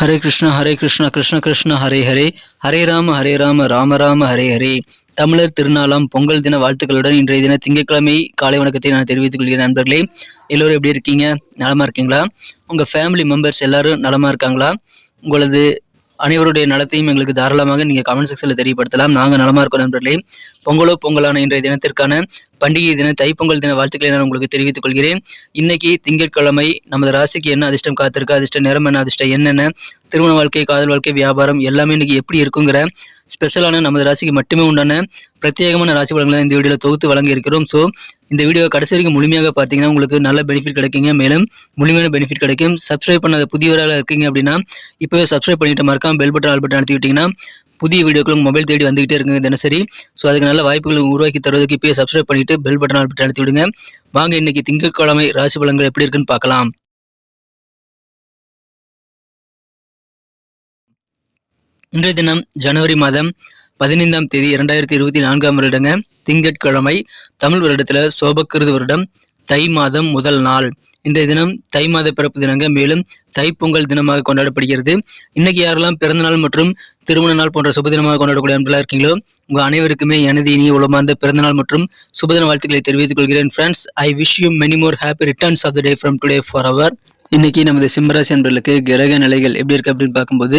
ஹரே கிருஷ்ணா ஹரே கிருஷ்ணா கிருஷ்ண கிருஷ்ண ஹரே ஹரே. ஹரே ராம ஹரே ராம ராம ராம ஹரே ஹரே. தமிழர் திருநாளாம் பொங்கல் தின வாழ்த்துக்களுடன் இன்றைய தின திங்கட்கிழமை காலை வணக்கத்தை நான் தெரிவித்துக் கொள்கிறேன் நண்பர்களே. எல்லோரும் எப்படி இருக்கீங்க? நலமா இருக்கீங்களா? உங்க ஃபேமிலி மெம்பர்ஸ் எல்லாரும் நலமா இருக்காங்களா? உங்களது அனைவருடைய நலத்தையும் எங்களுக்கு தாராளமாக நீங்கள் கமெண்ட் செக்ஷனில் தெரியப்படுத்தலாம். நாங்கள் நலமா இருக்கோம் நண்பர்களே. பொங்கலோ பொங்கலான இன்றைய தினத்திற்கான பண்டிகை தின தைப்பொங்கல் தின வாழ்த்துக்களை நான் உங்களுக்கு தெரிவித்துக் கொள்கிறேன். இன்னைக்கு திங்கட்கிழமை நமது ராசிக்கு என்ன அதிர்ஷ்டம் காத்திருக்கு? அதிர்ஷ்ட நேரம் என்ன? அதிர்ஷ்டம் என்னென்ன திருமண வாழ்க்கை காதல் வாழ்க்கை வியாபாரம் எல்லாமே இன்னைக்கு எப்படி இருக்குங்கிற ஸ்பெஷலான நமது ராசிக்கு மட்டுமே உண்டான பிரத்யேகமான ராசி பலன்களை இந்த வீடியோவில் தொகுத்து வழங்கி இருக்கிறோம் ஸோ இந்த வீடியோ கடைசி வரைக்கும் முழுமையாக பார்த்தீங்கன்னா உங்களுக்கு நல்ல பெனிஃபிட் கிடைக்குங்க. மேலும் முழுமையான பெனிஃபிட் கிடைக்கும். சப்ஸ்கிரைப் பண்ணாத புதியவராக இருக்கீங்க அப்படின்னா இப்போவே சப்ஸ்கிரைப் பண்ணிட்டு மறக்காம பெல் பட்டன் ஆல் பட்டன் அழுத்தி விட்டீங்கன்னா புதிய வீடியோக்களும் மொபைல் தேடி வந்துகிட்டே இருக்குங்க தினசரி. ஸோ அதுக்கு நல்ல வாய்ப்புகளை உருவாக்கி தருவதற்கு இப்போயே சப்ஸ்கிரைப் பண்ணிட்டு பெல் பட்டன் ஆல் பட்டன் அழுத்தி விடுங்க. வாங்க இன்னைக்கு திங்கட்கிழமை ராசி பலன்கள் எப்படி இருக்குன்னு பார்க்கலாம். இன்றைய தினம் ஜனவரி மாதம் பதினைந்தாம் தேதி இரண்டாயிரத்தி இருபத்தி நான்காம் வருடங்க திங்கட்கிழமை தமிழ் வருடத்துல சோபக்கிருது வருடம் தை மாதம் முதல் நாள். இன்றைய தினம் தை மாத பிறப்பு தினங்க மேலும் தைப்பொங்கல் தினமாக கொண்டாடப்படுகிறது. இன்னைக்கு யாரெல்லாம் பிறந்தநாள் மற்றும் திருமண நாள் போன்ற சுப தினமாக கொண்டாடக்கூடிய அன்பர்களாக இருக்கீங்களோ உங்க அனைவருக்குமே எனது இனிய உலமார்ந்த பிறந்த நாள் மற்றும் சுபதின வாழ்த்துக்களை தெரிவித்துக் கொள்கிறேன். Friends I wish you many more happy returns of the day from today for our இன்னைக்கு நமது சிம்மராசி அன்பர்களுக்கு கிரக நிலைகள் எப்படி இருக்கு அப்படின்னு பார்க்கும்போது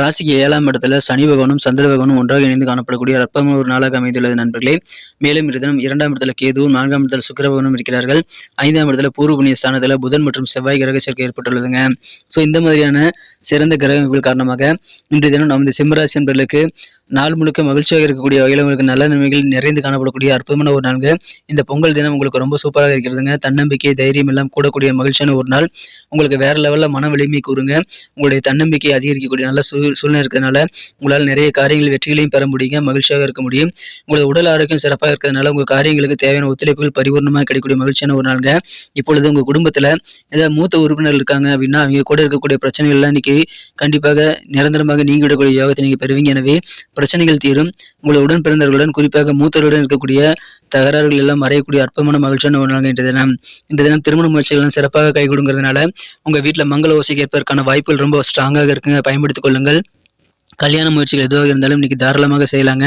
ராசிக்கு ஏழாம் இடத்துல சனி பகவானும் சந்திர பகவானும் ஒன்றாக இணைந்து காணப்படக்கூடிய அற்பமான ஒரு நாளாக அமைந்துள்ளது நண்பர்களே. மேலும் இரு இரண்டாம் இடத்துல கேதுவும் நான்காம் இடத்துல சுக்கர பகவானும் இருக்கிறார்கள். ஐந்தாம் இடத்துல பூர்வ புண்ணிய ஸ்தானத்தில் புதன் மற்றும் செவ்வாய் கிரக சேர்க்கை ஏற்பட்டுள்ளதுங்க. ஸோ இந்த மாதிரியான சிறந்த கிரக அமைப்புகள் காரணமாக இன்றைய தினம் நமது சிம்மராசி அன்பர்களுக்கு நாள் முழுக்க மகிழ்ச்சியாக இருக்கக்கூடிய வகையில் உங்களுக்கு நல்ல நன்மைகள் நிறைந்து காணப்படக்கூடிய அற்புதமான ஒரு நாள்ங்க. இந்த பொங்கல் தினம் உங்களுக்கு ரொம்ப சூப்பராக இருக்கிறதுங்க. தன்னம்பிக்கை தைரியம் எல்லாம் கூடக்கூடிய மகிழ்ச்சியான ஒரு நாள். உங்களுக்கு வேற லெவலில் மன வலிமை கூறுங்க. உங்களுடைய தன்னம்பிக்கை அதிகரிக்கக்கூடிய நல்ல சூழ் சூழ்நிலை இருக்கிறதுனால உங்களால் நிறைய காரியங்கள் வெற்றிகளையும் பெற முடியுங்க. மகிழ்ச்சியாக இருக்க முடியும். உங்களோட உடல் ஆரோக்கியம் சிறப்பாக இருக்கிறதுனால உங்கள் காரியங்களுக்கு தேவையான ஒத்துழைப்புகள் பரிபூர்ணமாக கிடைக்கக்கூடிய மகிழ்ச்சியான ஒரு நாளுங்க. இப்பொழுது உங்கள் குடும்பத்தில் ஏதாவது மூத்த உறுப்பினர் இருக்காங்க அப்படின்னா அவங்க கூட இருக்கக்கூடிய பிரச்சனைகள்லாம் இன்னைக்கு கண்டிப்பாக நிரந்தரமாக நீங்கிவிடக்கூடிய யோகத்தை நீங்கள் பெறுவீங்க. எனவே பிரச்சனைகள் தீரும். உங்களை உடன் பிறந்தவர்களுடன் குறிப்பாக மூத்தவர்களுடன் இருக்கக்கூடிய தகராறுகள் எல்லாம் மறையக்கூடிய அற்பமான மகிழ்ச்சியான ஒரு நாள் இன்றைய தினம். இந்த தினம் திருமண முயற்சிகளும் சிறப்பாக கை உங்கள் வீட்டில் மங்கள ஓசை கேட்பதற்கான வாய்ப்புகள் ரொம்ப ஸ்ட்ராங்காக இருக்குங்க. பயன்படுத்திக் கொள்ளுங்கள். கல்யாண முயற்சிகள் எதுவாக இருந்தாலும் இன்னைக்கு தாராளமாக செய்யலாங்க.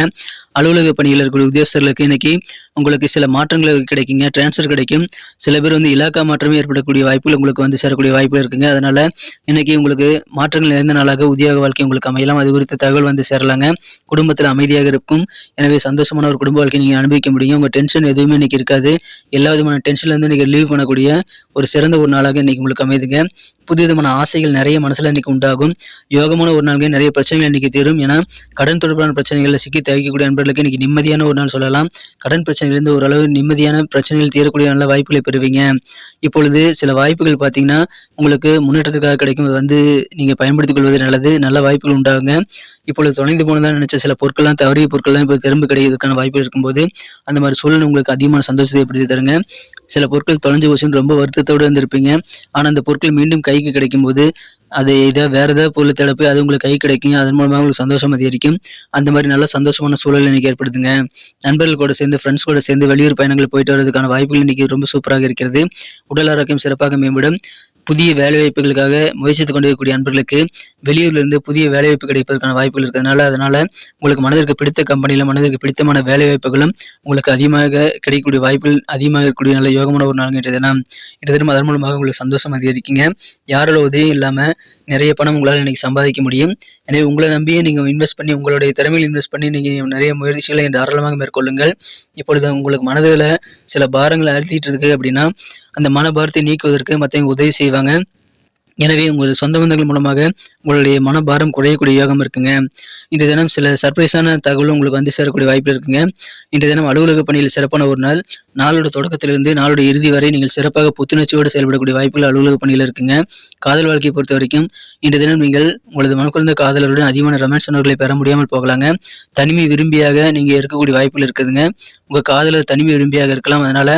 அலுவலக பணியில் இருக்கக்கூடிய உத்தியோகஸ்தர்களுக்கு இன்னைக்கு உங்களுக்கு சில மாற்றங்கள் கிடைக்குங்க. டிரான்ஸ்ஃபர் கிடைக்கும். சில பேர் வந்து இலாக்கா மாற்றமே ஏற்படக்கூடிய வாய்ப்புகள் உங்களுக்கு வந்து சேரக்கூடிய வாய்ப்புகள் இருக்குங்க. அதனால இன்னைக்கு உங்களுக்கு மாற்றங்கள் நிறைந்த நாளாக உத்தியோக வாழ்க்கை உங்களுக்கு அமையலாம். அது குறித்த தகவல் வந்து சேரலாங்க. குடும்பத்தில் அமைதியாக இருக்கும். எனவே சந்தோஷமான ஒரு குடும்ப வாழ்க்கை நீங்கள் அனுபவிக்க முடியும். உங்கள் டென்ஷன் எதுவுமே இன்னைக்கு இருக்காது. எல்லா விதமான டென்ஷன்லேருந்து இன்னைக்கு ரிலீவ் பண்ணக்கூடிய ஒரு சிறந்த ஒரு நாளாக இன்னைக்கு உங்களுக்கு அமைதுங்க. புது விதமான ஆசைகள் நிறைய மனசில் இன்னைக்கு உண்டாகும். யோகமான ஒரு நாள்கள் நிறைய பிரச்சனைகள் இன்னைக்கு தீரும் ஏன்னா கடன் தொடர்பான பிரச்சனைகளில் சிக்கி தவிக்கக்கூடிய நண்பர்களுக்கு இன்னைக்கு நிம்மதியான ஒரு நாள் சொல்லலாம். கடன் பிரச்சனையிலிருந்து ஓரளவு நிம்மதியான பிரச்சனைகள் தீரக்கூடிய நல்ல வாய்ப்புகளை பெறுவீங்க. இப்பொழுது சில வாய்ப்புகள் பார்த்தீங்கன்னா உங்களுக்கு முன்னேற்றத்துக்காக கிடைக்கும். அது வந்து நீங்க பயன்படுத்திக் கொள்வது நல்லது நல்ல வாய்ப்புகள் உண்டாகுங்க. இப்பொழுது தொலைந்து போனதான் நினைச்ச சில பொருட்கள்லாம் தவறிய பொருட்கள்லாம் இப்போ திரும்ப கிடைக்கிறதுக்கான வாய்ப்புகள் இருக்கும்போது அந்த மாதிரி சூழ்நிலை உங்களுக்கு அதிகமான சந்தோஷத்தை ஏற்படுத்தி தருங்க. சில பொருட்கள் தொலைஞ்சு போச்சுன்னு ரொம்ப வருத்தத்தோடு இருந்திருப்பீங்க. ஆனால் அந்த பொருட்கள் மீண்டும் கைக்கு கிடைக்கும்போது அது இதை வேற ஏதாவது பொருள் தேட போய் அது உங்களுக்கு கை கிடைக்கும். அதன் மூலமாக உங்களுக்கு சந்தோஷம் அதிகரிக்கும். அந்த மாதிரி நல்ல சந்தோஷமான சூழல் இன்னைக்கு ஏற்படுத்துங்க. நண்பர்கள் கூட சேர்ந்து ஃப்ரெண்ட்ஸ் கூட சேர்ந்து வெளியூர் பயணங்கள் போயிட்டு வரதுக்கான வாய்ப்புகள் இன்னைக்கு ரொம்ப சூப்பராக இருக்கிறது. உடல் ஆரோக்கியம் சிறப்பாக மேம்படும். புதிய வேலைவாய்ப்புகளுக்காக முயற்சித்துக் கொண்டிருக்கக்கூடிய அன்பர்களுக்கு வெளியூர்லேருந்து புதிய வேலைவாய்ப்பு கிடைப்பதற்கான வாய்ப்புகள் இருக்கிறதுனால அதனால் உங்களுக்கு மனதிற்கு பிடித்த கம்பெனியில் மனதிற்கு பிடித்தமான வேலைவாய்ப்புகளும் உங்களுக்கு அதிகமாக கிடைக்கக்கூடிய வாய்ப்புகள் அதிகமாக இருக்கக்கூடிய நல்ல யோகமான ஒரு நாள் இன்றைய தினம் இன்றைய தினம் அதன் மூலமாக உங்களுக்கு சந்தோஷம் அதிகரிக்கீங்க யாரோட உதவியும் இல்லாமல் நிறைய பணம் உங்களால் இன்றைக்கி சம்பாதிக்க முடியும். எனவே உங்களை நம்பியே நீங்கள் இன்வெஸ்ட் பண்ணி உங்களுடைய திறமையில் இன்வெஸ்ட் பண்ணி நீங்கள் நிறைய முயற்சிகளை தாராளமாக மேற்கொள்ளுங்கள். இப்பொழுது உங்களுக்கு மனதில் சில பாரங்களை அழுத்திட்டு இருக்கு அப்படின்னா அந்த மனபாரத்தை நீக்குவதற்கு மற்றவங்க உதவி செய்ய செய்வாங்க எனவே உங்களது சொந்த பந்தங்கள் மூலமாக உங்களுடைய மனபாரம் குறையக்கூடிய யோகம் இருக்குங்க. இந்த தினம் சில சர்ப்ரைஸான தகவலும் உங்களுக்கு வந்து சேரக்கூடிய வாய்ப்பு இருக்குங்க. இந்த தினம் அலுவலக பணியில் சிறப்பான ஒரு நாள். நாளோட தொடக்கத்திலிருந்து நாளோட இறுதி வரை நீங்கள் சிறப்பாக புத்துணர்ச்சியோடு செயல்படக்கூடிய வாய்ப்புகள் அலுவலக பணியில் இருக்குங்க. காதல் வாழ்க்கையை பொறுத்த வரைக்கும் இந்த தினம் நீங்கள் உங்களது மனக்குழந்த காதலருடன் அதிகமான ரொமான்ஸ் உணர்வுகளை பெற முடியாமல் போகலாங்க. தனிமை விரும்பியாக நீங்கள் இருக்கக்கூடிய வாய்ப்புகள் இருக்குதுங்க. உங்கள் காதலர் தனிமை விரும்பியாக இருக்கலாம். அதனால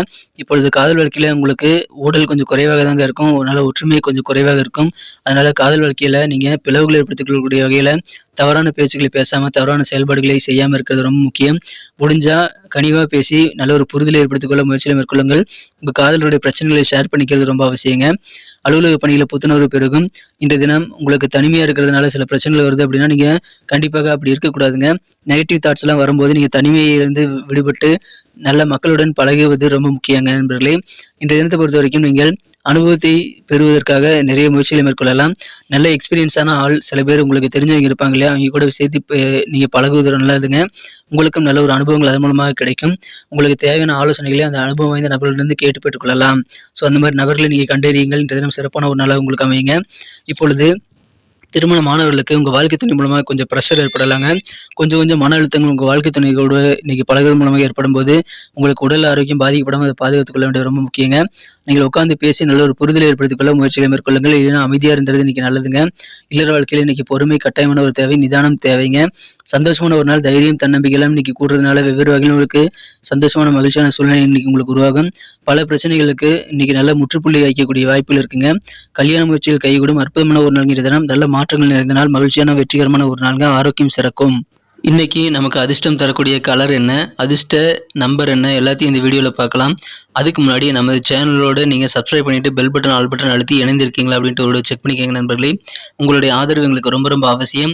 இப்பொழுது காதல் வாழ்க்கையில் உங்களுக்கு ஊடல் கொஞ்சம் குறைவாக தாங்க இருக்கும். அதனால ஒற்றுமை கொஞ்சம் குறைவாக இருக்கும். இருக்கும். அதனால காதல் வாழ்க்கையில நீங்க பிளவுகளை ஏற்படுத்திக் கொள்ளக்கூடிய வகையில தவறான பேச்சுக்களை பேசாமல் தவறான செயல்பாடுகளை செய்யாமல் இருக்கிறது ரொம்ப முக்கியம். முடிஞ்சால் கனிவாக பேசி நல்ல ஒரு புரிதலை ஏற்படுத்திக் கொள்ள முயற்சிகளை மேற்கொள்ளுங்கள். உங்கள் காதலருடைய பிரச்சனைகளை ஷேர் பண்ணிக்கிறது ரொம்ப அவசியங்க. அலுவலக பணியில் புத்துணர்வு பெருகும். இன்றைய தினம் உங்களுக்கு தனிமையாக இருக்கிறதுனால சில பிரச்சனைகள் வருது அப்படின்னா நீங்கள் கண்டிப்பாக அப்படி இருக்கக்கூடாதுங்க. நெகட்டிவ் தாட்ஸ் எல்லாம் வரும்போது நீங்கள் தனிமையிலிருந்து விடுபட்டு நல்ல மக்களுடன் பழகுவது ரொம்ப முக்கியங்க நண்பர்களே. இன்றைய தினத்தை பொறுத்த வரைக்கும் நீங்கள் அனுபவத்தை பெறுவதற்காக நிறைய முயற்சிகளை மேற்கொள்ளலாம். நல்ல எக்ஸ்பீரியன்ஸான ஆள் சில பேர் உங்களுக்கு தெரிஞ்சவங்க இருப்பாங்க இல்லையா அவங்க கூட சேர்த்து நீங்கள் பழகுவது நல்லதுங்க. உங்களுக்கும் நல்ல ஒரு அனுபவங்கள் அதன் மூலமாக கிடைக்கும். உங்களுக்கு தேவையான ஆலோசனைகளை அந்த அனுபவம் வாய்ந்த நபர்களிருந்து கேட்டு பெற்றுக்கொள்ளலாம் ஸோ அந்த மாதிரி நபர்களை நீங்கள் கண்டறியுங்கள். தினம் சிறப்பான ஒரு நாளாக உங்களுக்கு அமையுங்க. இப்பொழுது திருமண மாணவர்களுக்கு உங்கள் வாழ்க்கை துணை மூலமாக கொஞ்சம் ப்ரெஷர் ஏற்படலாங்க. கொஞ்சம் கொஞ்சம் மன அழுத்தங்கள் உங்கள் வாழ்க்கை துணையோடு இன்னைக்கு பழகுறது மூலமாக ஏற்படும் போது உங்களுக்கு உடல் ஆரோக்கியம் பாதிக்கப்படாமல் அதை பாதுகாத்துக் கொள்ள வேண்டியது ரொம்ப முக்கியங்க. நீங்கள் உட்காந்து பேசி நல்ல ஒரு புரிதலை ஏற்படுத்திக் கொள்ள முயற்சிகளை மேற்கொள்ளுங்கள். இல்லைன்னா அமைதியாக இருந்தது இன்னைக்கு நல்லதுங்க. இல்லற வாழ்க்கையில் இன்னைக்கு பொறுமை கட்டாயமான ஒரு தேவை நிதானம் தேவைங்க. சந்தோஷமான ஒரு நாள் தைரியம் தன்னம்பிக்கையெல்லாம் இன்னைக்கு கூடுறதுனால வெவ்வேறு வகையில் உங்களுக்கு சந்தோஷமான மகிழ்ச்சியான சூழ்நிலை இன்னைக்கு உங்களுக்கு உருவாகும். பல பிரச்சனைகளுக்கு இன்னைக்கு நல்ல முற்றுப்புள்ளி வைக்கக்கூடிய வாய்ப்புகள் இருக்குங்க. கல்யாண முயற்சிகள் கைகூடும். அற்புதமான ஒரு நாள் தினம். நல்ல மாற்றங்கள் நிறைந்த நாள் மகிழ்ச்சியான வெற்றிகரமான ஒரு நாள்ங்க ஆரோக்கியம் சிறக்கும். இன்னைக்கு நமக்கு அதிர்ஷ்டம் தரக்கூடிய கலர் என்ன? அதிர்ஷ்ட நம்பர் என்ன? எல்லாத்தையும் இந்த வீடியோவில் பார்க்கலாம். அதுக்கு முன்னாடி நமது சேனலோடு நீங்கள் சப்ஸ்கிரைப் பண்ணிவிட்டு பெல் பட்டன் ஆல் பட்டன் அழுத்தி இணைந்திருக்கீங்களா அப்படின்ட்டு ஒரு செக் பண்ணிக்கோங்க நண்பர்களே. உங்களுடைய ஆதரவு எங்களுக்கு ரொம்ப ரொம்ப அவசியம்.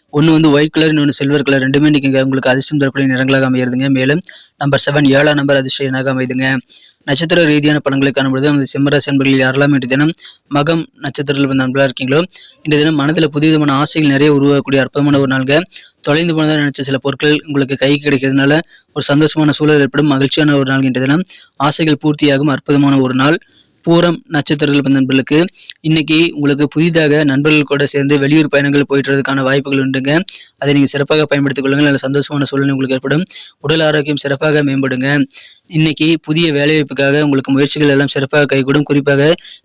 ஒன்று வந்து ஒயிட் கலர் இன்னொன்று சில்வர் கலர் ரெண்டுமே இன்னைக்கு உங்களுக்கு அதிர்ஷ்டம் தரக்கூடிய நிறங்களாக அமையிறதுங்க. மேலும் நம்பர் செவன் ஏழாம் நம்பர் அதிர்ஷ்ட எண்ணாக அமைதுங்க நட்சத்திர ரீதியான பலன்களை காணும்பொழுது நமது சிம்மராசி அன்பர்கள் யாரெல்லாம் இன்று தினம் மகம் நட்சத்திரத்தில் வந்து அன்பாக இருக்கீங்களோ இந்த தினம் மனதில் புதிய விதமான ஆசைகள் நிறைய உருவாகக்கூடிய அற்புதமான ஒரு நாள்க தொலைந்து போனதாக நினைச்ச சில பொருட்கள் உங்களுக்கு கைக்கு கிடைக்கிறதுனால ஒரு சந்தோஷமான சூழல் ஏற்படும். மகிழ்ச்சியான ஒரு நாள் இன்றைய தினம். ஆசைகள் பூர்த்தியாகும். அற்புதமான ஒரு நாள். பூரம் நட்சத்திரத்தில் பிறந்த நண்பர்களுக்கு. இன்னைக்கு உங்களுக்கு புதிதாக நண்பர்கள் கூட சேர்ந்து வெளியூர் பயணங்கள் போயிட்டுறதுக்கான வாய்ப்புகள் உண்டுங்க. அதை நீங்கள் சிறப்பாக பயன்படுத்திக் கொள்ளுங்கள். நல்ல சந்தோஷமான சூழ்நிலை உங்களுக்கு ஏற்படும். உடல் ஆரோக்கியம் சிறப்பாக மேம்படுங்க. இன்னைக்கு புதிய வேலைவாய்ப்புக்காக உங்களுக்கு முயற்சிகள் எல்லாம் சிறப்பாக கைகூடும். குறிப்பாக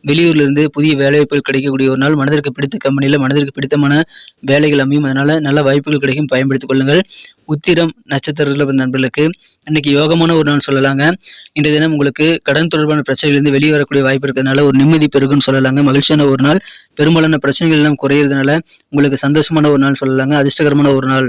வெளியூர்ல இருந்து புதிய வேலைவாய்ப்புகள் கிடைக்கக்கூடிய ஒரு நாள் மனதிற்கு பிடித்த கம்பெனியில் மனதிற்கு பிடித்தமான வேலைகள் அமையும். அதனால நல்ல வாய்ப்புகள் கிடைக்கும். பயன்படுத்திக் கொள்ளுங்கள். உத்திரம் நட்சத்திரத்தில் நண்பர்களுக்கு இன்னைக்கு யோகமான ஒரு நாள் சொல்லலாங்க. இன்றைய தினம் உங்களுக்கு கடன் தொடர்பான பிரச்சனைகளிலிருந்து வெளியே வரக்கூடிய வாய்ப்பு இருக்கிறதுனால ஒரு நிம்மதி பெருகுன்னு சொல்லலாங்க. மகிழ்ச்சியான ஒரு நாள். பெரும்பாலான பிரச்சனைகள் எல்லாம் குறையிறதுனால உங்களுக்கு சந்தோஷமான ஒரு நாள் சொல்லலாங்க. அதிர்ஷ்டகரமான ஒரு நாள்.